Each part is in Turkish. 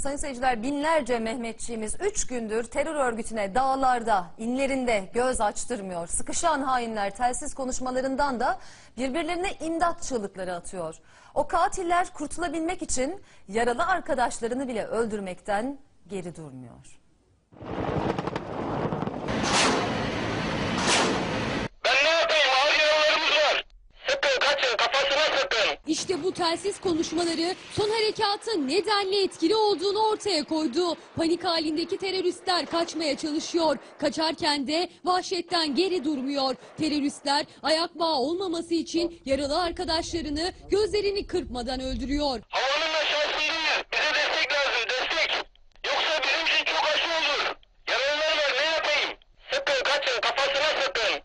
Sayın seyirciler binlerce Mehmetçiğimiz 3 gündür terör örgütüne dağlarda, inlerinde göz açtırmıyor. Sıkışan hainler telsiz konuşmalarından da birbirlerine imdat çığlıkları atıyor. O katiller kurtulabilmek için yaralı arkadaşlarını bile öldürmekten geri durmuyor. İşte bu telsiz konuşmaları son harekatın nedenli etkili olduğunu ortaya koydu. Panik halindeki teröristler kaçmaya çalışıyor. Kaçarken de vahşetten geri durmuyor. Teröristler ayak bağı olmaması için yaralı arkadaşlarını gözlerini kırpmadan öldürüyor.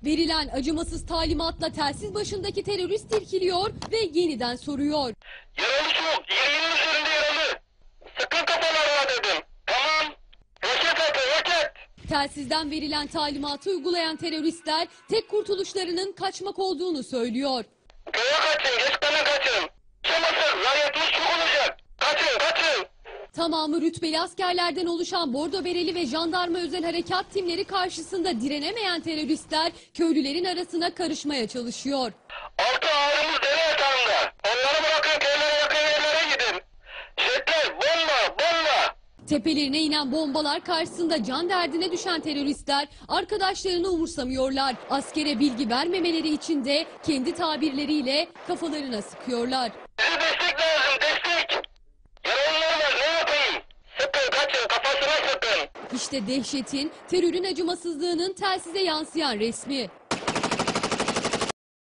Verilen acımasız talimatla telsiz başındaki terörist irkiliyor ve yeniden soruyor. Yaralı çok. 20'nin üzerinde yaralı. Sıkın kafalarına dedim. Tamam. Roket atın roket. Telsizden verilen talimatı uygulayan teröristler tek kurtuluşlarının kaçmak olduğunu söylüyor. Tamamı rütbeli askerlerden oluşan Bordo Bereli ve Jandarma Özel Harekat timleri karşısında direnemeyen teröristler köylülerin arasına karışmaya çalışıyor. Altı ağrımız dere yatağında. Onları bırakın köylere yakın yerlere gidin. Jetler bomba bomba. Tepelerine inen bombalar karşısında can derdine düşen teröristler arkadaşlarını umursamıyorlar. Askere bilgi vermemeleri için de kendi tabirleriyle kafalarına sıkıyorlar. Bize destek İşte dehşetin, terörün acımasızlığının telsize yansıyan resmi.